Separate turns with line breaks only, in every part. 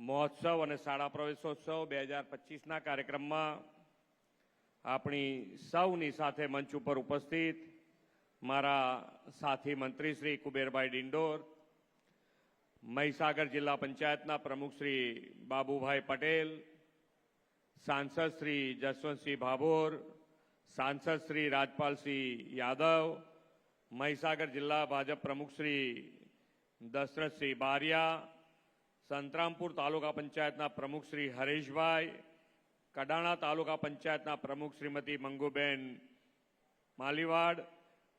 મહોત્સવ અને શાળા પ્રવેશોત્સવ બે હજાર પચીસના કાર્યક્રમમાં આપણી સૌની સાથે મંચ ઉપર ઉપસ્થિત મારા સાથી મંત્રી શ્રી કુબેરભાઈ ડિંડોર, મહીસાગર જિલ્લા પંચાયતના પ્રમુખ શ્રી બાબુભાઈ પટેલ, સાંસદ શ્રી જસવંતસિંહ ભાભોર, સાંસદ શ્રી રાજપાલસિંહ યાદવ, મહીસાગર જિલ્લા ભાજપ પ્રમુખ શ્રી દશરથસિંહ બારિયા સંતરામપુર તાલુકા પંચાયતના પ્રમુખ શ્રી હરેશભાઈ, કડાણા તાલુકા પંચાયતના પ્રમુખ શ્રીમતી મંગુબેન માલીવાડ,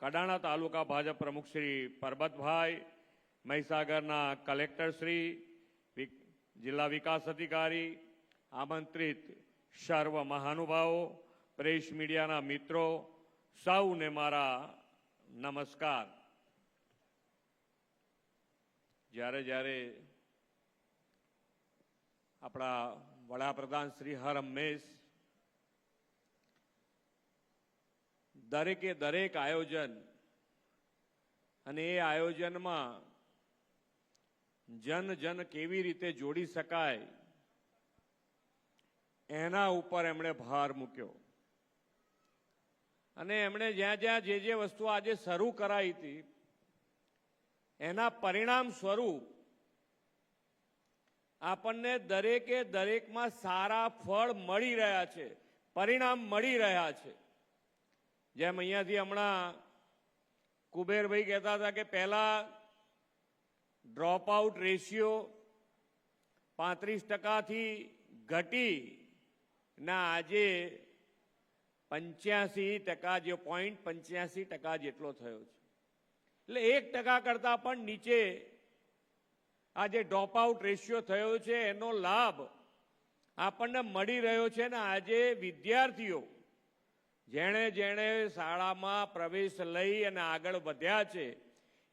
કડાણા તાલુકા ભાજપ પ્રમુખ શ્રી પરબતભાઈ, મહીસાગરના કલેક્ટર શ્રી જિલ્લા વિકાસ અધિકારી, આમંત્રિત સર્વ મહાનુભાવો, પ્રેસ મીડિયાના મિત્રો, સૌને મારા નમસ્કાર. જ્યારે જ્યારે આપણા વડાપ્રધાન શ્રી હર હંમેશ દરેકે દરેક આયોજન અને એ આયોજનમાં જન જન કેવી રીતે જોડી શકાય એના ઉપર એમણે ભાર મૂક્યો. અને એમણે જ્યાં જ્યાં જે જે વસ્તુ આજે શરૂ કરાઈ હતી, એના પરિણામ સ્વરૂપ આપણને દરેકે દરેકમાં સારા ફળ મળી રહ્યા છે, પરિણામ મળી રહ્યા છે. જેમ અહીંયાથી હમણાં કુબેરભાઈ કહેતા હતા કે પહેલા ડ્રોપ આઉટ રેશિયો પાંત્રીસ ટકાથી ઘટી ના આજે પંચ્યાસી ટકા જે પોઈન્ટ પંચ્યાસી ટકા જેટલો થયો છે. એટલે એક ટકા કરતાં પણ નીચે આ જે ડ્રોપ આઉટ રેશિયો થયો છે, એનો લાભ આપણને મળી રહ્યો છે ને આજે વિદ્યાર્થીઓ જેણે જેણે શાળામાં પ્રવેશ લઈ અને આગળ વધ્યા છે,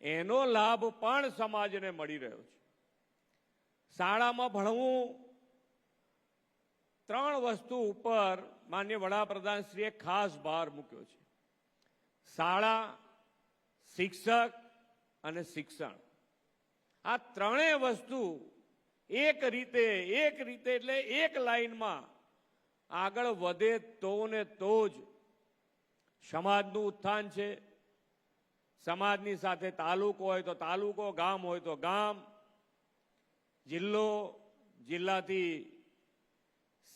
એનો લાભ પણ સમાજને મળી રહ્યો છે. શાળામાં ભણવું ત્રણ વસ્તુ ઉપર માન્ય વડાપ્રધાનશ્રીએ ખાસ ભાર મૂક્યો છે. શાળા, શિક્ષક અને શિક્ષણ. આ ત્રણેય વસ્તુ એક રીતે એક રીતે એટલે એક લાઈનમાં આગળ વધે તો ને તો જ સમાજનું ઉત્થાન છે. સમાજની સાથે તાલુકો હોય તો તાલુકો, ગામ હોય તો ગામ. જિલ્લો, જિલ્લાથી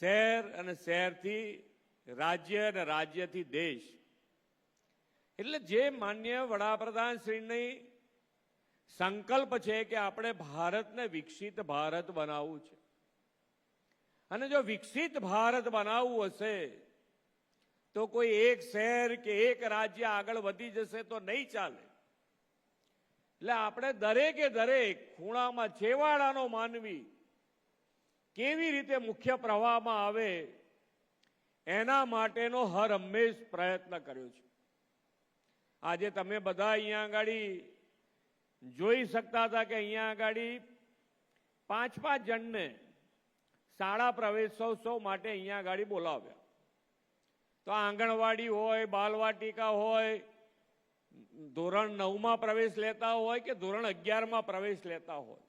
શહેર અને શહેરથી રાજ્ય અને રાજ્યથી દેશ. એટલે જે માન્ય વડાપ્રધાન શ્રીની સંકલ્પ છે કે આપણે ભારતને વિકસિત ભારત બનાવવું છે. અને જો વિકસિત ભારત બનાવવું હશે, તો કોઈ એક શહેર કે એક રાજ્ય આગળ વધી જશે તો નહીં ચાલે. એટલે આપણે દરેકે દરેક ખૂણામાં છેવાડાનો માનવી કેવી રીતે મુખ્ય પ્રવાહમાં આવે, એના માટેનો હર હંમેશ પ્રયત્ન કર્યો છે. આજે તમે બધા અહીંયા આગળ જોઈ શકતા હતા કે અહીંયા આગળ પાંચ પાંચ જણને શાળા પ્રવેશોત્સવ માટે અહીંયા આગળ બોલાવ્યા. તો આંગણવાડી હોય, બાલવાટિકા હોય, ધોરણ નવમાં પ્રવેશ લેતા હોય કે ધોરણ અગિયારમાં પ્રવેશ લેતા હોય.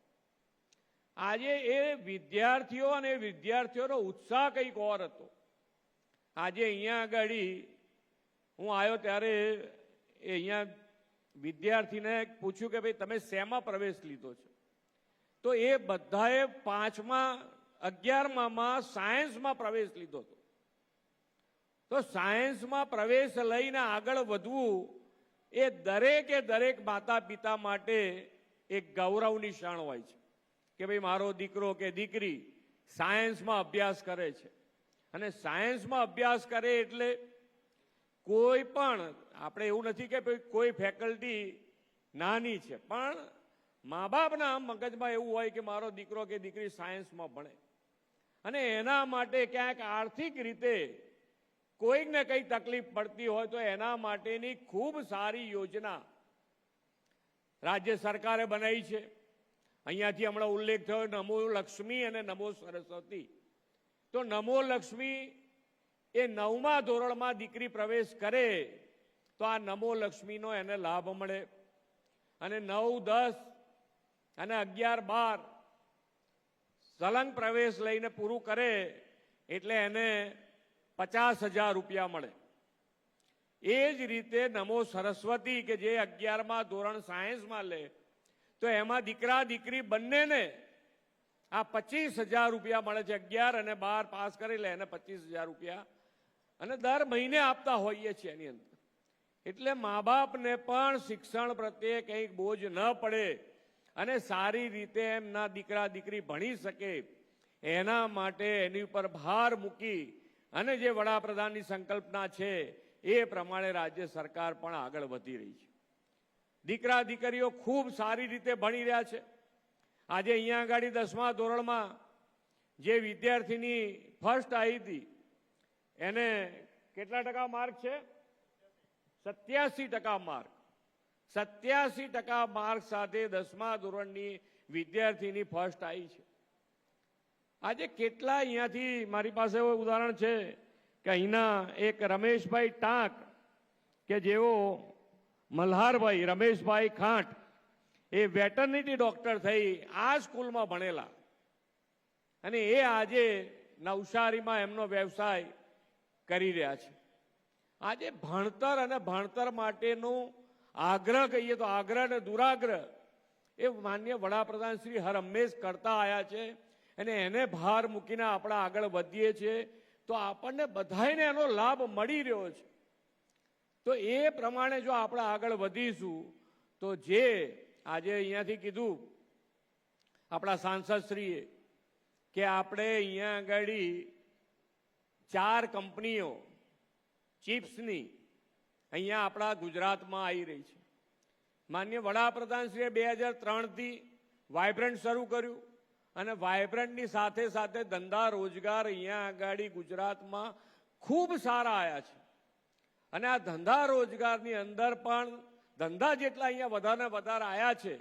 આજે એ વિદ્યાર્થીઓ અને વિદ્યાર્થીઓનો ઉત્સાહ કંઈક ઓર હતો. આજે અહીંયા આગળ હું આવ્યો ત્યારે એ અહીંયા વિદ્યાર્થીને પૂછ્યું કે ભાઈ, તમે શેમાં પ્રવેશ લીધો છે? તો એ બધાએ પાંચમા અગિયારમાં સાયન્સમાં પ્રવેશ લીધો હતો. તો સાયન્સમાં પ્રવેશ લઈને આગળ વધવું એ દરેકે દરેક માતા પિતા માટે એક ગૌરવની ક્ષણ હોય છે. કે ભાઈ, મારો દીકરો કે દીકરી સાયન્સમાં અભ્યાસ કરે છે. અને સાયન્સમાં અભ્યાસ કરે એટલે કોઈ પણ, આપણે એવું નથી કે ભાઈ કોઈ ફેકલ્ટી નાની છે, પણ મા બાપના મગજમાં એવું હોય કે મારો દીકરો કે દીકરી સાયન્સમાં ભણે. અને એના માટે ક્યાંક આર્થિક રીતે કોઈક ને કંઈ તકલીફ પડતી હોય તો એના માટેની ખૂબ સારી યોજના રાજ્ય સરકારે બનાવી છે. અહીંયાથી હમણાં ઉલ્લેખ થયો નમો લક્ષ્મી અને નમો સરસ્વતી. તો નમો લક્ષ્મી એ નવમા ધોરણમાં દીકરી પ્રવેશ કરે, તો આ નમો લક્ષ્મીનો એને લાભ મળે. અને નવ, દસ અને અગિયાર, બાર સલંગ પ્રવેશ લઈને પૂરું કરે, એટલે એને પચાસ હજાર રૂપિયા મળે. એ જ રીતે નમો સરસ્વતી કે જે અગિયારમાં ધોરણ સાયન્સમાં લે, તો એમાં દીકરા, દીકરી બંનેને આ પચીસ હજાર રૂપિયા મળે છે. અગિયાર અને બાર પાસ કરી લે, એને પચીસ હજાર રૂપિયા અને દર મહિને આપતા હોઈએ છીએ એની અંદર. એટલે મા બાપને પણ શિક્ષણ પ્રત્યે કંઈક બોજ ન પડે અને સારી રીતે એમના દીકરા, દીકરી ભણી શકે એના માટે એની ઉપર ભાર મૂકી અને જે વડાપ્રધાનની સંકલ્પના છે એ પ્રમાણે રાજ્ય સરકાર પણ આગળ વધી રહી છે. દીકરા, દીકરીઓ ખૂબ સારી રીતે ભણી રહ્યા છે. આજે અહીંયા આગળ દસમા ધોરણમાં જે વિદ્યાર્થીની ફર્સ્ટ આવી હતી એને કેટલા ટકા માર્ક છે? સત્યાસી ટકા માર્ક. સત્યાસી ટકા માર્ક સાથે દસમા ધોરણની વિદ્યાર્થીની ફર્સ્ટ આવી છે. આજે કેટલા અહીંયાથી, મારી પાસે ઉદાહરણ છે કે અહીંના એક રમેશભાઈ ટાંક કે જેઓ મલ્હારભાઈ, રમેશભાઈ ખાંટ, એ વેટરનિટી ડોક્ટર થઈ આ સ્કૂલમાં ભણેલા. અને એ આજે નવસારીમાં એમનો વ્યવસાય કરી રહ્યા છે. આજે ભણતર અને ભણતર માટેનું આગ્રહ કહીએ તો આગ્રહ અને દુરાગ્રહ એ માન્ય વડાપ્રધાન શ્રી હર હંમેશ કરતા આવ્યા છે અને એને ભાર મૂકીને આપણે આગળ વધીએ છીએ તો આપણને બધાને એનો લાભ મળી રહ્યો છે. તો એ પ્રમાણે જો આપણે આગળ વધીશું તો જે આજે અહીંયાથી કીધું આપણા સાંસદશ્રીએ કે આપણે અહીંયા આગળ ચાર કંપનીઓ, ચિપ્સની, અહીંયા આપણા ગુજરાતમાં આવી રહી છે. માન્ય વડાપ્રધાનશ્રીએ બે હજાર ત્રણથી વાઇબ્રન્ટ શરૂ કર્યું અને વાઇબ્રન્ટની સાથે સાથે ધંધા રોજગાર અહીંયા આગળ ગુજરાતમાં ખૂબ સારા આવ્યા છે. અને આ ધંધા રોજગારની અંદર પણ ધંધા જેટલા અહીંયા વધારે વધારે આવ્યા છે,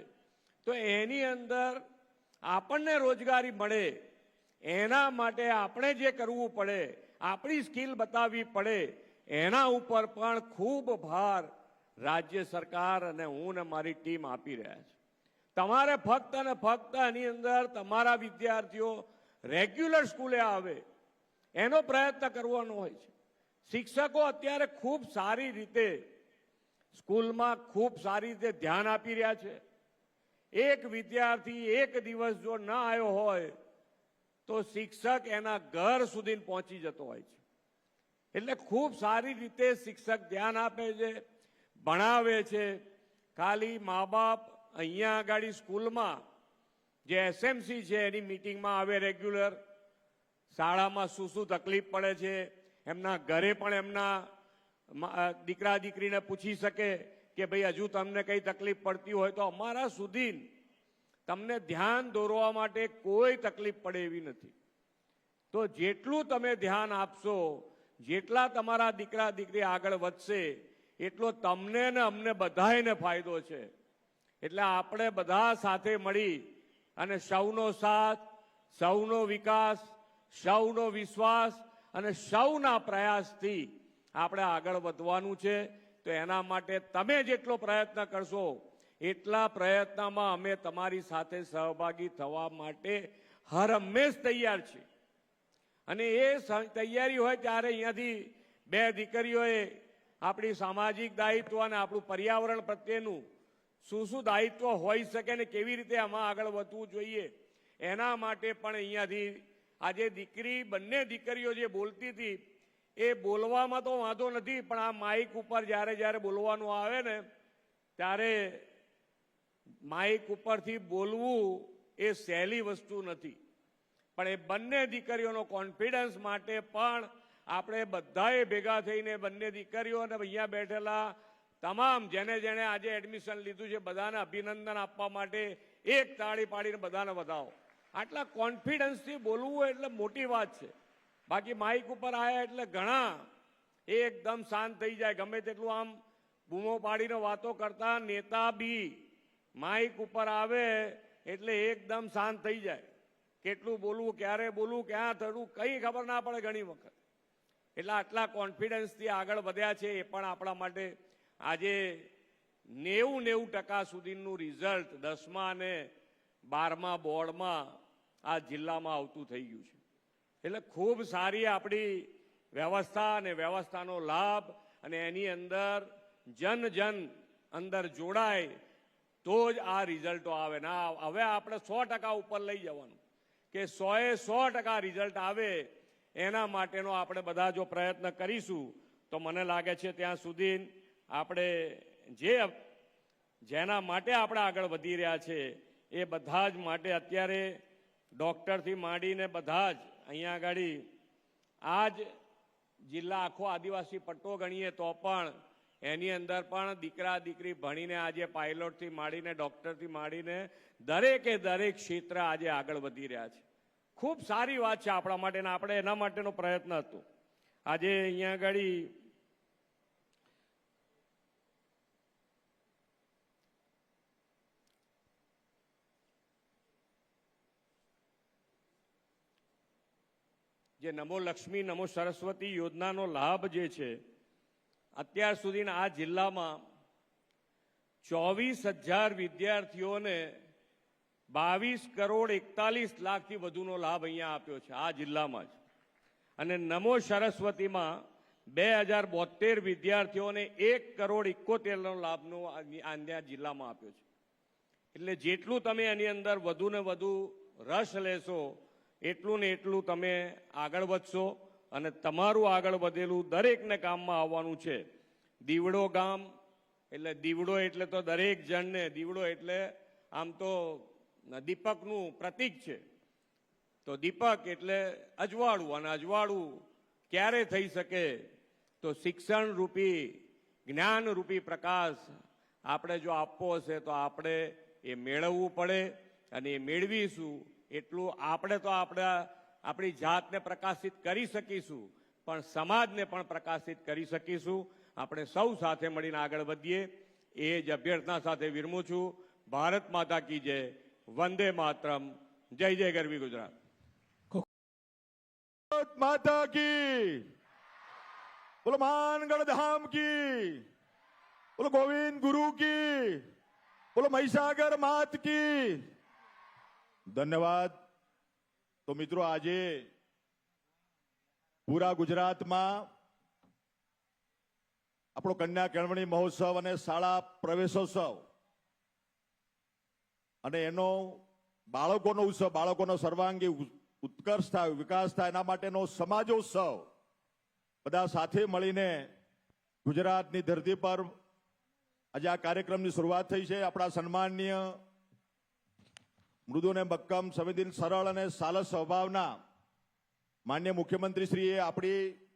તો એની અંદર આપણને રોજગારી મળે, એના માટે આપણે જે કરવું પડે આપણી સ્કિલ બતાવવી પડે, એના ઉપર પણ ખૂબ ભાર રાજ્ય સરકાર અને હું ને મારી ટીમ આપી રહ્યા છે. તમારે ફક્ત અને ફક્ત એની અંદર તમારા વિદ્યાર્થીઓ રેગ્યુલર સ્કૂલે આવે, એનો પ્રયત્ન કરવાનો હોય છે. શિક્ષકો અત્યારે ખૂબ સારી રીતે સ્કૂલમાં ખૂબ સારી રીતે ધ્યાન આપી રહ્યા છે. એક વિદ્યાર્થી એક દિવસ જો ન આવ્યો હોય તો શિક્ષક એના ઘર સુધી પહોંચી જતો હોય છે. એટલે ખૂબ સારી રીતે શિક્ષક ધ્યાન આપે છે, ભણાવે છે. ખાલી મા બાપ અહીંયા આગળ સ્કૂલમાં જે એસએમસી છે એની મિટિંગમાં આવે રેગ્યુલર. શાળામાં શું શું તકલીફ પડે છે, એમના ઘરે પણ એમના દીકરા દીકરીને પૂછી શકે કે ભાઈ હજુ તમને કઈ તકલીફ પડતી હોય તો અમારા સુધી તમને ધ્યાન દોરવા માટે કોઈ તકલીફ પડે એવી નથી. તો જેટલું તમે ધ્યાન આપશો, જેટલા તમારા દીકરા દીકરી આગળ વધશે, એટલો તમને ને અમને બધાને ફાયદો છે. એટલે આપણે બધા સાથે મળી અને સૌનો સાથ, સૌનો વિકાસ, સૌનો વિશ્વાસ અને સૌના પ્રયાસથી આપણે આગળ વધવાનું છે. તો એના માટે તમે જેટલો પ્રયત્ન કરશો એટલા પ્રયત્નમાં અમે તમારી સાથે સહભાગી થવા માટે હર હંમેશ તૈયાર છીએ અને એ તૈયારી હોય ત્યારે અહીંયાથી બે દીકરીઓએ આપણી સામાજિક દાયિત્વ અને આપણું પર્યાવરણ પ્રત્યેનું શું શું દાયિત્વ હોઈ શકે ને કેવી રીતે આમાં આગળ વધવું જોઈએ, એના માટે પણ અહીંયાથી આજે દીકરી, બંને દીકરીઓ જે બોલતી હતી, એ બોલવામાં તો વાંધો નથી, પણ આ માઇક ઉપર જ્યારે જ્યારે બોલવાનું આવે ને, ત્યારે માઇક ઉપરથી બોલવું એ સહેલી વસ્તુ નથી. પણ એ બંને દીકરીઓનો કોન્ફિડન્સ માટે પણ આપણે બધાએ ભેગા થઈને બંને દીકરીઓ અને અહીંયા બેઠેલા તમામ જેને જેને આજે એડમિશન લીધું છે, બધાને અભિનંદન આપવા માટે એક તાળી પાડીને બધાને વધાવો. આટલા કોન્ફિડન્સથી બોલવું એટલે મોટી વાત છે. બાકી માઇક ઉપર આવ્યા એટલે ઘણા એકદમ શાંત થઈ જાય. ગમે તેટલું આમ બૂમો પાડીને વાતો કરતા નેતા બી માઇક ઉપર આવે એટલે એકદમ શાંત થઈ જાય. કેટલું બોલવું, ક્યારે બોલવું, ક્યાં થયું, કંઈ ખબર ના પડે ઘણી વખત. એટલે આટલા કોન્ફિડન્સથી આગળ વધ્યા છે એ પણ આપણા માટે આજે નેવું નેવું ટકા સુધીનું રિઝલ્ટ દસમા અને બારમા બોર્ડમાં આ જિલ્લામાં આવતું થઈ ગયું છે. એટલે ખૂબ સારી આપણી વ્યવસ્થા અને વ્યવસ્થાનો લાભ અને એની અંદર જન જન અંદર જોડાય તો જ આ રિઝલ્ટો આવે. ના, હવે આપણે સો ટકા ઉપર લઈ જવાનું. કે સોએ સો ટકા રિઝલ્ટ આવે, એના માટેનો આપણે બધા જો પ્રયત્ન કરીશું, તો મને લાગે છે ત્યાં સુધી આપણે જે જેના માટે આપણે આગળ વધી રહ્યા છે, એ બધા જ માટે અત્યારે ડૉક્ટરથી માંડીને બધા જ અહીંયા આગળ આ જ જિલ્લા આખો આદિવાસી પટ્ટો ગણીએ તો પણ એની અંદર પણ દીકરા, દીકરી ભણીને આજે પાયલોટથી માંડીને ડૉક્ટરથી માંડીને દરેકે દરેક ક્ષેત્ર આજે આગળ વધી રહ્યા છે. ખૂબ સારી વાત છે આપણા માટે આપણે એના માટેનો પ્રયત્ન હતો. આજે અહીંયા આગળ જે નમો લક્ષ્મી, નમો સરસ્વતી યોજનાનો લાભ જે છે અત્યાર સુધીના આ જિલ્લામાં ચોવીસ હજાર વિદ્યાર્થીઓને બાવીસ કરોડ એકતાલીસ લાખથી વધુનો લાભ અહીંયા આપ્યો છે, આ જિલ્લામાં જ. અને નમો સરસ્વતીમાં બે હજાર બોતેર વિદ્યાર્થીઓને એક કરોડ ઇકોતેરનો લાભનો આ જિલ્લામાં આપ્યો છે. એટલે જેટલું તમે એની અંદર વધુ ને વધુ રસ લેશો, એટલું ને એટલું તમે આગળ વધશો. અને તમારું આગળ વધેલું દરેકને કામમાં આવવાનું છે. દીવડો ગામ, એટલે દીવડો એટલે તો દરેક જણને, દીવડો એટલે આમ તો દીપકનું પ્રતીક છે. તો દીપક એટલે અજવાળું, અને અજવાળું ક્યારે થઈ શકે? તો શિક્ષણ રૂપી, જ્ઞાન રૂપી પ્રકાશ આપણે જો આપવો હશે તો આપણે એ મેળવવું પડે, અને એ મેળવીશું. એટલું આપણે તો આપણા આપણી જાતને પ્રકાશિત કરી શકીશું, પણ સમાજને પણ પ્રકાશિત કરી શકીશું. આપણે સૌ સાથે મળીને આગળ વધીએ. એ જ અભ્યર્થના સાથે વિરમું છું. ભારત માતા કી જય. વંદે માતરમ. જય જય ગરવી ગુજરાત.
માતા કી. બોલો માનગઢ ધામ કી. બોલો ગોવિંદ ગુરુ કી. બોલો મહીસાગર માત કી. ધન્યવાદ. તો મિત્રો આજે પૂરા ગુજરાતમાં આપણો કન્યા કેળવણી મહોત્સવ અને શાળા પ્રવેશોત્સવ અને એનો બાળકોનો ઉત્સવ, બાળકોનો સર્વાંગી ઉત્કર્ષ થાય, વિકાસ થાય, એના માટેનો સમાજોત્સવ બધા સાથે મળીને ગુજરાતની ધરતી પર આજે આ કાર્યક્રમની શરૂઆત થઈ છે. આપણા સન્માનીય મૃદુ અને મક્કમ સંવેદન સરળ અને સાલસ સ્વભાવના. માન્ય મુખ્યમંત્રીશ્રીએ આપણી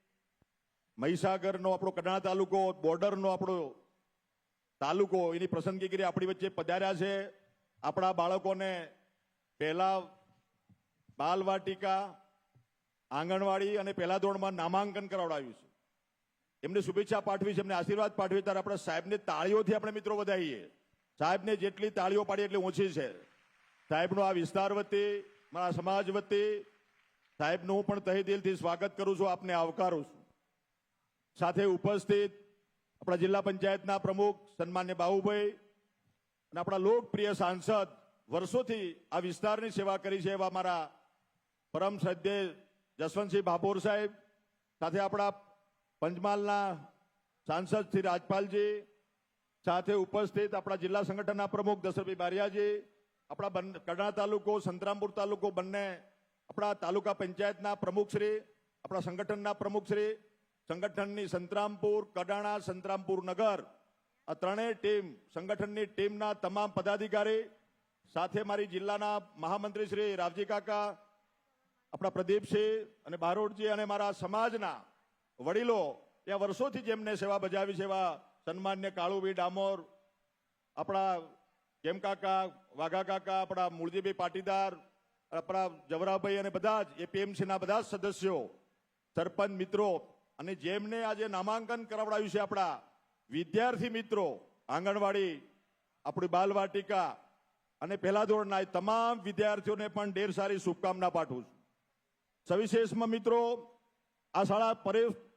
મહીસાગરનો આપણો કડાણા તાલુકો, બોર્ડરનો આપણો તાલુકો, એની પસંદગી કરી આપણી વચ્ચે પધાર્યા છે. આપણા બાળકોને પહેલા બાલવાટિકા, આંગણવાડી અને પહેલા ધોરણમાં નામાંકન કરાવડાવ્યું છે. એમને શુભેચ્છા પાઠવી છે, એમને આશીર્વાદ પાઠવી ત્યારે આપણે સાહેબને તાળીઓથી આપણે મિત્રો વધાવીએ. સાહેબને જેટલી તાળીઓ પાડી એટલી ઓછી છે. સાહેબનો આ વિસ્તાર વતી, મારા સમાજ વતી સાહેબનું હું પણ તહે દિલથી સ્વાગત કરું છું, આપને આવકારું છું. સાથે ઉપસ્થિત આપણા જિલ્લા પંચાયતના પ્રમુખ સન્માન્ય બાહુભાઈ અને આપણા લોકપ્રિય સાંસદ વર્ષોથી આ વિસ્તારની સેવા કરી છે એવા મારા પરમ શ્રદ્ધેય જસવંતસિંહ ભાભોર સાહેબ, સાથે આપણા પંચમહાલના સાંસદ શ્રી રાજપાલજી, સાથે ઉપસ્થિત આપણા જિલ્લા સંગઠનના પ્રમુખ દશરભાઈ બારિયાજી આપણા કડા તાલુકો, સંતરામપુર તાલુકો બંને, આપણા તાલુકા પંચાયતના પ્રમુખશ્રી આપણા સંગઠનના પ્રમુખશ્રી સંગઠનની સંતરામપુર, કડાણા, સંતરામપુર નગર, આ ત્રણેય ટીમ, સંગઠનની ટીમના તમામ પદાધિકારી, સાથે મારી જિલ્લાના મહામંત્રી શ્રી રાવજી કાકા, આપણા પ્રદીપસિંહ અને બારોટજી અને મારા સમાજના વડીલો, ત્યાં વર્ષોથી જેમને સેવા બજાવી છે સન્માન્ય કાળુભાઈ ડામોર, આપણા કેમ કાકા, વાઘા કાકા, આપણા મૂળજીભાઈ પાટીદાર, આપણા જવરાભાઈ અને બધા જ એપીએમસીના બધા જ સદસ્યો, સરપંચ મિત્રો, અને જેમને આજે નામાંકન કરાવડાવ્યું છે આપણા વિદ્યાર્થી મિત્રો, આંગણવાડી, આપણી બાલવાટિકા, અને પહેલા ધોરણના તમામ વિદ્યાર્થીઓને પણ ઢેર સારી શુભકામના પાઠવું છું. સવિશેષમાં મિત્રો, આ શાળા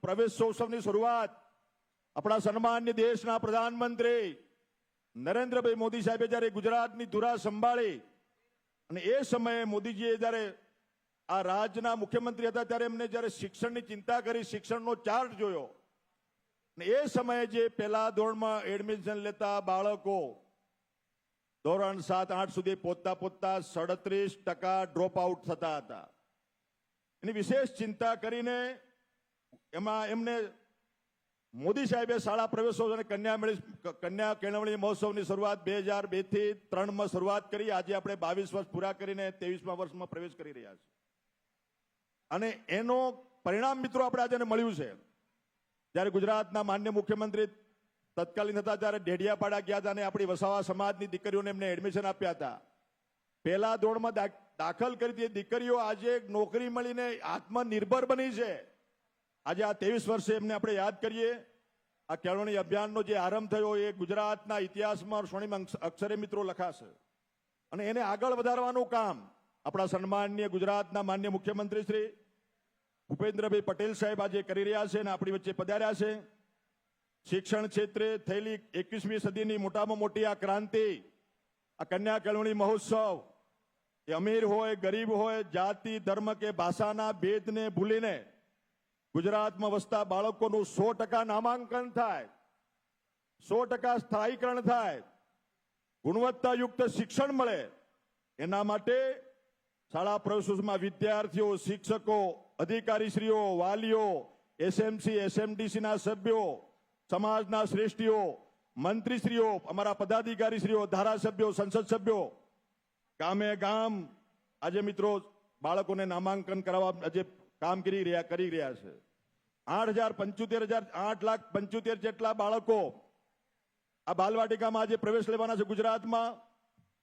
પ્રવેશોત્સવની શરૂઆત આપણા સન્માન્ય દેશના પ્રધાનમંત્રી નરેન્દ્રભાઈ મોદી સાહેબે જ્યારે ગુજરાતની ધુરા સંભાળી અને એ સમયે મોદીજીએ જ્યારે આ રાજ્યના મુખ્યમંત્રી હતા ત્યારે એમને જ્યારે શિક્ષણની ચિંતા કરી, શિક્ષણનો ચાર્ટ જોયો અને એ સમયે જે પહેલા ધોરણમાં એડમિશન લેતા બાળકો ધોરણ સાત, આઠ સુધી પહોંચતા પહોંચતા સડત્રીસ ટકા ડ્રોપ આઉટ થતા હતા. એની વિશેષ ચિંતા કરીને એમાં એમને મોદી સાહેબે શાળા પ્રવેશોત્સવ અને કન્યા મેળી કન્યા કેળવણી મહોત્સવની શરૂઆત બે હજાર બેથી ત્રણમાં શરૂઆત કરી. આજે આપણે બાવીસ વર્ષ પૂરા કરીને ત્રેવીસમાં વર્ષમાં પ્રવેશ કરી રહ્યા છે અને એનો પરિણામ મિત્રો આપણે આજે મળ્યું છે. જ્યારે ગુજરાતના માન્ય મુખ્યમંત્રી તત્કાલીન હતા ત્યારે ડેડિયાપાડા ગયા હતા અને આપણી વસાવા સમાજની દીકરીઓને એમને એડમિશન આપ્યા હતા. પહેલા ધોરણમાં દાખલ કરી હતી. દીકરીઓ આજે નોકરી મળીને આત્મનિર્ભર બની છે. આજે આ ત્રેવીસ વર્ષે એમને આપણે યાદ કરીએ. આ કેળવણી અભિયાનનો જે આરંભ થયો એ ગુજરાતના ઇતિહાસમાં સ્વર્ણિમ અક્ષરે મિત્રો લખાશે. અને એને આગળ વધારવાનું કામ આપણા સન્માનીય ગુજરાતના માન્ય મુખ્યમંત્રી શ્રી ભૂપેન્દ્રભાઈ પટેલ સાહેબ આજે કરી રહ્યા છે અને આપણી વચ્ચે પધાર્યા છે. શિક્ષણ ક્ષેત્રે થયેલી એકવીસમી સદીની મોટામાં મોટી આ ક્રાંતિ, આ કન્યા કેળવણી મહોત્સવ, એ અમીર હોય, ગરીબ હોય, જાતિ, ધર્મ કે ભાષાના ભેદને ભૂલીને ગુજરાતમાં વસતા બાળકોનું સો ટકા નામાંકન થાય, સો ટકા સ્થાયીકરણ થાય, ગુણવત્તાયુક્ત શિક્ષણ મળે, એના માટે શાળા પ્રવેશોમાં વિદ્યાર્થીઓ, શિક્ષકો, અધિકારીશ્રીઓ, વાલીઓ, એસએમસી, એસએમડીસીના સભ્યો, સમાજના શ્રેષ્ઠીઓ, મંત્રીશ્રીઓ, અમારા પદાધિકારીશ્રીઓ, ધારાસભ્યો, સંસદ સભ્યો, ગામે ગામ, આજે મિત્રો બાળકોને નામાંકન કરાવવા, આજે કામ કરી રહ્યા કરી રહ્યા છે. આઠ હજાર પંચોતેર હજાર, આઠ લાખ પંચોતેર જેટલા બાળકો આ બાલવાટિકામાં આજે પ્રવેશ લેવાના છે ગુજરાતમાં.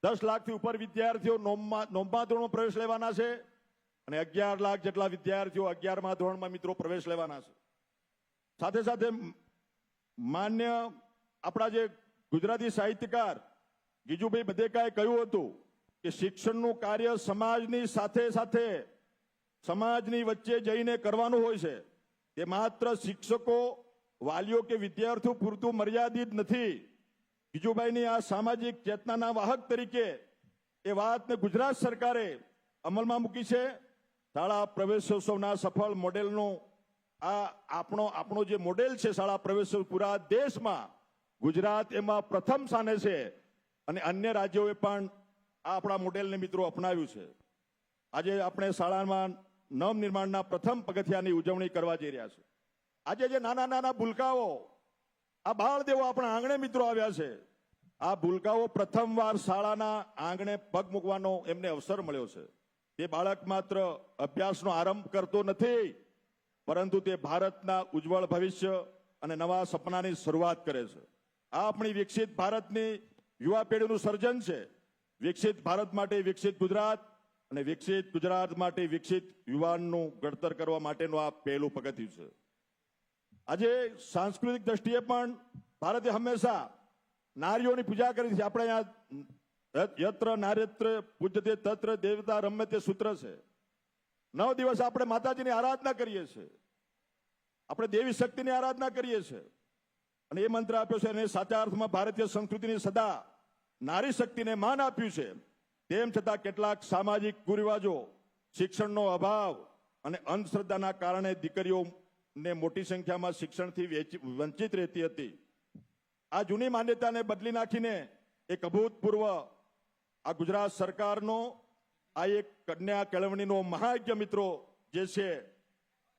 દસ લાખથી ઉપર વિદ્યાર્થીઓ નોમમાં ધોરણમાં પ્રવેશ લેવાના છે અને અગિયાર લાખ જેટલા વિદ્યાર્થીઓ અગિયારમા ધોરણમાં મિત્રો પ્રવેશ લેવાના છે. સાથે સાથે માન્ય આપણા જે ગુજરાતી સાહિત્યકાર ગીજુભાઈ બધેકાએ કહ્યું હતું કે શિક્ષણનું કાર્ય સમાજની સાથે સાથે સમાજની વચ્ચે જઈને કરવાનું હોય છે. તે માત્ર શિક્ષકો, વાલીઓ કે વિદ્યાર્થીઓ પૂરતું મર્યાદિત નથી. ગીજુભાઈની આ સામાજિક ચેતનાના વાહક તરીકે એ વાતને ગુજરાત સરકારે અમલમાં મૂકી છે. શાળા પ્રવેશોત્સવના સફળ મોડેલનું આ આપણો આપણો જે મોડેલ છે શાળા પ્રવેશોત્સવ પૂરા દેશમાં, ગુજરાત એમાં પ્રથમ સ્થાને છે અને અન્ય રાજ્યોએ પણ આ આપણા મોડેલને મિત્રો અપનાવ્યું છે. આજે આપણે શાળામાં નવ નિર્માણના પ્રથમ પગથિયાની ઉજવણી કરવા જઈ રહ્યા છે. આજે જે નાના નાના ભૂલકાઓ, આ બાળ આપણા આંગણે મિત્રો આવ્યા છે, આ ભૂલકાઓ પ્રથમવાર શાળાના આંગણે પગ મૂકવાનો એમને અવસર મળ્યો છે. તે બાળક માત્ર અભ્યાસનો આરંભ કરતો નથી, પરંતુ તે ભારતના ઉજ્જવળ ભવિષ્ય અને નવા સપનાની શરૂઆત કરે છે. આ આપણી વિકસિત ભારતની યુવા પેઢીનું સર્જન છે. વિકસિત ભારત માટે વિકસિત ગુજરાત અને વિકસિત ગુજરાત માટે વિકસિત યુવાનનું ઘડતર કરવા માટેનું આ પહેલું પગથિયું છે. આજે સાંસ્કૃતિક દ્રષ્ટિએ પણ ભારતે હંમેશા નારીઓની પૂજા કરી છે. આપણે યત્ર નાર્યત્ર પૂજ્યતે તત્ર, દેવતા રમે તે સૂત્ર છે. નવ દિવસ આપણે માતાજીની આરાધના કરીએ છીએ આપણે દેવી શક્તિની આરાધના કરીએ છીએ અને એ મંત્ર આપ્યો છે અને સાચા અર્થમાં ભારતીય સંસ્કૃતિની સદા નારી શક્તિને માન આપ્યું છે. તેમ છતાં કેટલાક સામાજિક કુરિવાજો, શિક્ષણનો અભાવ અને અંધશ્રદ્ધાના કારણે દીકરીઓને મોટી સંખ્યામાં શિક્ષણથી વેચી- વંચિત રહેતી હતી. આ જૂની માન્યતાને બદલી નાખીને એક અભૂતપૂર્વ આ ગુજરાત સરકારનો, આ એક કન્યા કેળવણીનો મહાયજ્ઞ મિત્રો જે છે,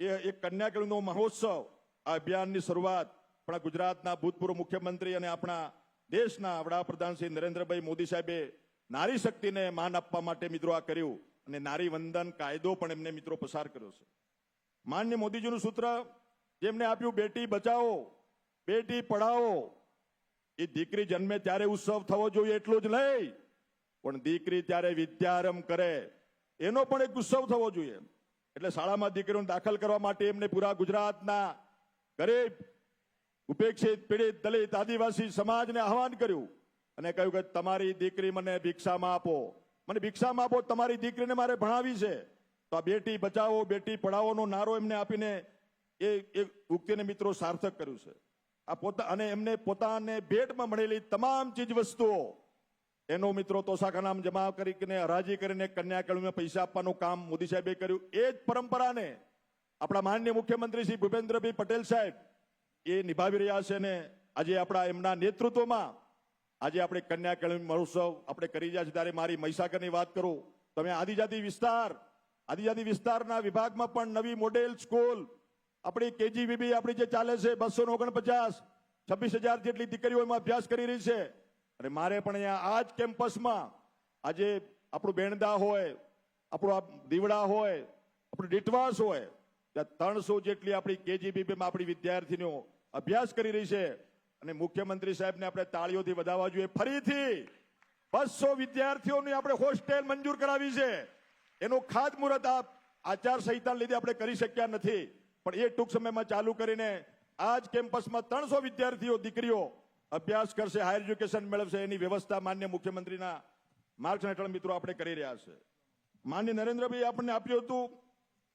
એ એક કન્યા કેળવણીનો મહોત્સવ, આ અભિયાનની શરૂઆત આપણા ગુજરાતના ભૂતપૂર્વ મુખ્યમંત્રી અને આપણા દેશના વડાપ્રધાન શ્રી નરેન્દ્રભાઈ મોદી સાહેબે નારી શક્તિને માન આપવા માટે મિત્રો આ કર્યું અને નારી વંદન કાયદો પણ એમને મિત્રો પસાર કર્યો છે. માન્ય મોદીજીનું સૂત્ર જેમને આપ્યું, બેટી બચાવો, બેટી પઢાવો એ દીકરી જન્મે ત્યારે ઉત્સવ થવો જોઈએ એટલું જ નહીં, પણ દીકરી ત્યારે વિદ્યારંભ કરે. એનો પણ એક ઉત્સવ થવો જોઈએ. એટલે શાળામાં દીકરીઓને દાખલ કરવા માટે એમને પૂરા ગુજરાતના ગરીબ, ઉપેક્ષિત, પીડિત, દલિત, આદિવાસી સમાજને આહવાન કર્યું. અને કહ્યું કે તમારી દીકરી મને ભિક્ષામાં આપો. મને ભિક્ષામાં આપો, તમારી દીકરીને મારે ભણાવી છે. તો આ બેટી બચાવો, બેટી પઢાવોનો નારો એમને આપીને એ એ ઉક્તિને મિત્રો સાર્થક કર્યું છે. આ પોતા, અને એમને પોતાને ભેટમાં મળેલી તમામ ચીજ વસ્તુઓ એનો મિત્રો તોશાખાનામાં જમા કરીને, હરાજી કરીને કન્યા કેળવણીમાં પૈસા આપવાનું કામ મોદી સાહેબે કર્યું. એ જ પરંપરાને આપણા માનનીય મુખ્યમંત્રી શ્રી ભૂપેન્દ્રભાઈ પટેલ સાહેબ એ નિભાવી રહ્યા છે ને આજે આપણા એમના નેતૃત્વમાં આજે આપણે કન્યા કેળવણી મહોત્સવ આપણે કરી રહ્યા છીએ. ત્યારે મારી મહીસાગરની વાત કરું. તમે આદિજાતિ વિસ્તાર, આદિજાતિ વિસ્તારના વિભાગમાં પણ નવી મોડેલ સ્કૂલ. આપણી કેજીવીબી આપણી જે ચાલે છે બસો ઓગણપચાસ, છવ્વીસ હજાર જેટલી દીકરીઓ એમાં અભ્યાસ કરી રહી છે. અને મારે પણ અહીંયા આ જ કેમ્પસમાં આજે આપણું બેણદા હોય, આપણું દીવડા હોય, આપણું ડીટવાસ હોય, ત્યાં ત્રણસો જેટલી આપણી કેજીબીબીમાં આપણી વિદ્યાર્થીનીઓ અભ્યાસ કરી રહી છે. અને મુખ્યમંત્રી સાહેબને આપણે તાળીઓથી વધાવવા જોઈએ. ફરીથી બસો વિદ્યાર્થીઓની આપણે હોસ્ટેલ મંજૂર કરાવી છે. એનું ખાતમુહૂર્ત આ આચાર સંહિતાને લીધે આપણે કરી શક્યા નથી. પણ એ ટૂંક સમયમાં ચાલુ કરીને આ જ કેમ્પસમાં ત્રણસો વિદ્યાર્થીઓ, દીકરીઓ અભ્યાસ કરશે, હાયર એજ્યુકેશન મેળવશે. એની વ્યવસ્થા માન્ય મુખ્યમંત્રીના માર્ગદર્શન હેઠળ મિત્રો આપણે કરી રહ્યા છે. માન્ય નરેન્દ્રભાઈ આપણને આપ્યું હતું.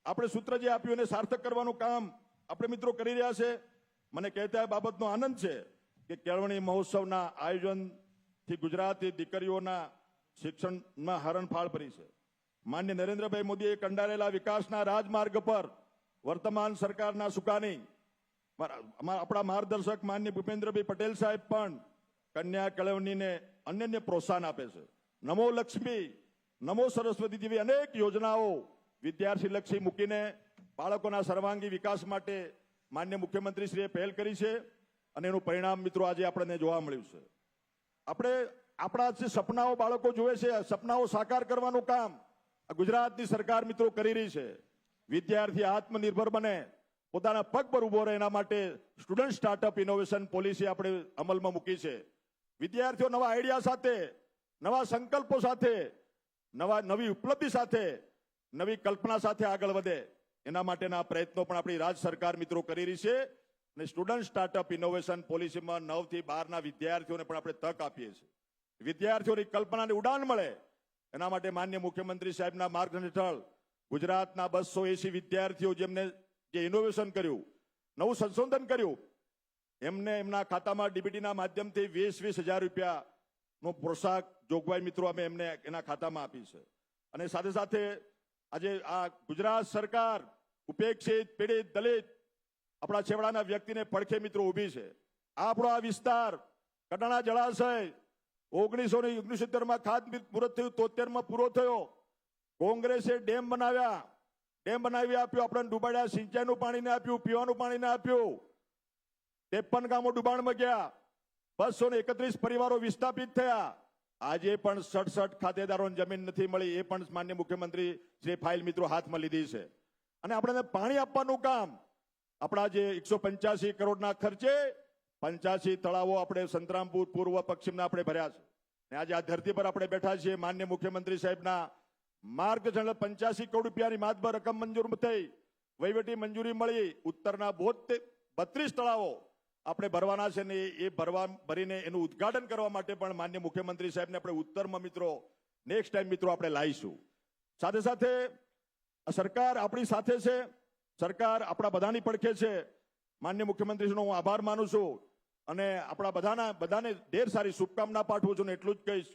આપણે સૂત્ર જે આપ્યું એને સાર્થક કરવાનું કામ આપણે મિત્રો કરી રહ્યા છે. મને કહેતા બાબતનો આનંદ છે. કે કેળવણી મહોત્સવના આયોજનથી ગુજરાતી દીકરીઓના શિક્ષણમાં હરણફાળ ભરી છે. માન્ય નરેન્દ્રભાઈ મોદીએ કંડારેલા વિકાસના રાજમાર્ગ પર વર્તમાન સરકારના સુકાની આપણા માર્ગદર્શક માન્ય ભૂપેન્દ્રભાઈ પટેલ સાહેબ પણ કન્યા કેળવણીને અન્યને પ્રોત્સાહન આપે છે. નમો લક્ષ્મી, નમો સરસ્વતી જેવી અનેક યોજનાઓ વિદ્યાર્થી લક્ષી મૂકીને બાળકોના સર્વાંગી વિકાસ માટે માન્ય મુખ્યમંત્રીશ્રીએ પહેલ કરી છે. અને એનું પરિણામ મિત્રો આજે આપણને જોવા મળ્યું છે. આપણે આપણા જે સપનાઓ બાળકો જુએ છે સપનાઓ સાકાર કરવાનું કામ ગુજરાતની સરકાર મિત્રો કરી રહી છે. વિદ્યાર્થી આત્મનિર્ભર બને, પોતાના પગ પર ઊભો રહે એના માટે સ્ટુડન્ટ સ્ટાર્ટઅપ ઇનોવેશન પોલિસી આપણે અમલમાં મૂકી છે. વિદ્યાર્થીઓ નવા આઈડિયા સાથે, નવા સંકલ્પો સાથે, નવા, નવી ઉપલબ્ધિ સાથે, નવી કલ્પના સાથે આગળ વધે. એના માટેના પ્રયત્નો પણ આપણી રાજ સરકાર મિત્રો કરી રહી છે. અને સ્ટુડન્ટ સ્ટાર્ટઅપ ઇનોવેશન પોલિસીમાં નવથી બારના વિદ્યાર્થીઓને પણ આપણે તક આપીએ છીએ. વિદ્યાર્થીઓની કલ્પનાને ઉડાન મળે. એના માટે માન્ય મુખ્યમંત્રી સાહેબના માર્ગદર્શન હેઠળ ગુજરાતના બસો એસી વિદ્યાર્થીઓ જેમને જે ઇનોવેશન કર્યું, નવું સંશોધન કર્યું, એમને એમના ખાતામાં ડીબીટીના માધ્યમથી વીસ વીસ હજાર રૂપિયાનો પોશાક જોગવાઈ મિત્રો અમે એમને એના ખાતામાં આપી છે. અને સાથે સાથે આજે આ ગુજરાત સરકાર, ઉપેક્ષિત, પીડિત, દલિત આપણા છેવાડાના વ્યક્તિને પડખે મિત્રો ઊભી છે. આપણો આ વિસ્તાર કડાણા જળાશય ઓગણીસો ને ઓગણસિત્તેરમાં ખાત પૂરો થયું તોતેરમાં પૂરો થયો. કોંગ્રેસે ડેમ બનાવ્યા. ડેમ બનાવી આપ્યું, આપણને ડુબાડ્યા, સિંચાઈનું પાણીને આપ્યું, પીવાનું પાણીને આપ્યું. ત્રેપન ગામો ડૂબાણમાં ગયા. બસો ને એકત્રીસ પરિવારો વિસ્થાપિત થયા. આજે પણ સડસઠ ખાતેદારોને જમીન નથી મળી, એ પણ માન્ય મુખ્યમંત્રી શ્રી ફાઇલ મિત્રો હાથમાં લીધી છે. અને આપણે પાણી આપવાનું કામ આપણા જે એકસો પંચ્યાસી કરોડના ખર્ચે પંચ્યાસી તળાવો આપણે સંતરામપુર, પૂર્વ, પશ્ચિમના આપણે ભર્યા છે. અને આજે આ ધરતી પર આપણે બેઠા છીએ માન્ય મુખ્યમંત્રી સાહેબના માર્ગદર્શન પંચ્યાસી કરોડ રૂપિયાની માતબર રકમ મંજૂર થઈ. વહીવટી મંજૂરી મળી. ઉત્તરના બોતેર બત્રીસ તળાવો આપણે ભરવાના છે ને એ ભરવા ભરીને એનું ઉદ્ઘાટન કરવા માટે પણ માન્ય મુખ્યમંત્રી સાહેબને આપણે ઉત્તરમાં મિત્રો નેક્સ્ટ ટાઈમ મિત્રો આપણે લાવીશું સાથે સાથે સરકાર આપણી સાથે છે. સરકાર આપણા બધાની પડખે છે. માન્ય મુખ્યમંત્રીશ્રીનો હું આભાર માનું છું. અને આપણા બધાના, બધાને ઢેર સારી શુભકામના પાઠવું છું એટલું જ કહીશ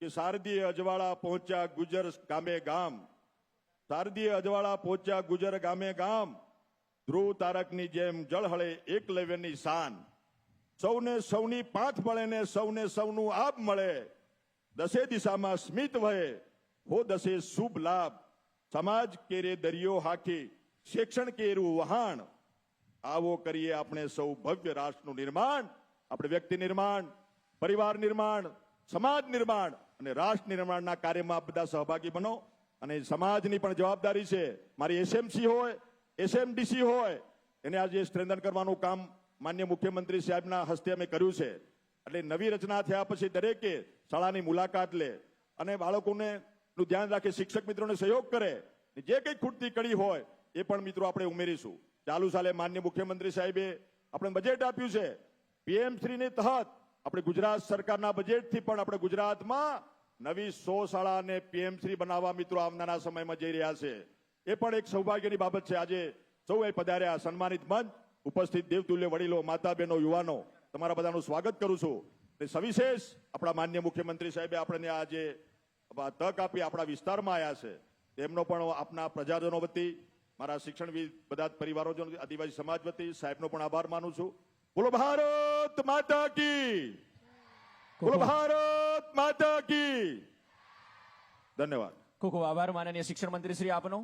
કે શારદીય અજવાળા પહોંચ્યા ગુજર ગામે ગામ. શારદીય અજવાળા પહોંચ્યા ગુજર ગામે ગામ. ધ્રુવ તારકની જેમ જળહળે એકલવ્યની શાન. સૌને સૌની પાંથ મળે ને સૌને સૌનું આપ મળે. દસે દિશામાં સ્મિત વહે, હો દસે શુભ લાભ. સમાજ કેરે દરિયો હાકી શિક્ષણ કેરું, વહાણ. આવો કરીએ આપણે સૌ ભવ્ય રાષ્ટ્રનું નિર્માણ, આપણે વ્યક્તિ નિર્માણ, પરિવાર નિર્માણ, સમાજ નિર્માણ અને રાષ્ટ્ર નિર્માણના કાર્યમાં બધા સહભાગી બનો. અને સમાજની પણ જવાબદારી છે. મારી એસએમસી હોય, એસએમડીસી હોય, એને આજે સ્ટ્રેન્થન કરવાનું કામ માન્ય મુખ્યમંત્રી સાહેબના હસ્તે અમે કર્યું છે. એટલે નવી રચના થયા પછી દરેકે શાળાની મુલાકાત લે અને બાળકોને ધ્યાન રાખે, શિક્ષક મિત્રોને સહયોગ કરે. જે કંઈ ખૂટતી કડી હોય એ પણ મિત્રો આપણે ઉમેરીશું. ચાલુ સાલે માન્ય મુખ્યમંત્રી સાહેબે આપણે બજેટ આપ્યું છે. પીએમ શ્રીની તહત આપણે ગુજરાત સરકારના બજેટથી પણ આપણે ગુજરાતમાં નવી સો પીએમ શ્રી બનાવવા મિત્રો આવનારા સમયમાં જઈ રહ્યા છે. એ પણ એક સૌભાગ્યની બાબત છે. આજે સૌ એ પધાર્યા સન્માનિત મંચ, ઉપસ્થિત દેવતુલ્ય વડીલો માતા બહેનો યુવાનો, તમારા બધાનું સ્વાગત કરું છું. અને સવિશેષ આપણા માન્ય મુખ્યમંત્રી સાહેબે આપણને આ તક આપી આપણા વિસ્તારમાં આવ્યા છે. તેમનો પણ આપના પ્રજાજનો વતી મારા શિક્ષણવિદ બધા જ પરિવારોજનો આદિવાસી સમાજ વતી સાહેબનો પણ આભાર માનું છું. બોલો ભારત માતા કી! બોલો ભારત માતા કી! ધન્યવાદ.
ખૂબ ખૂબ આભાર માનનીય શિક્ષણ મંત્રી શ્રી આપનો.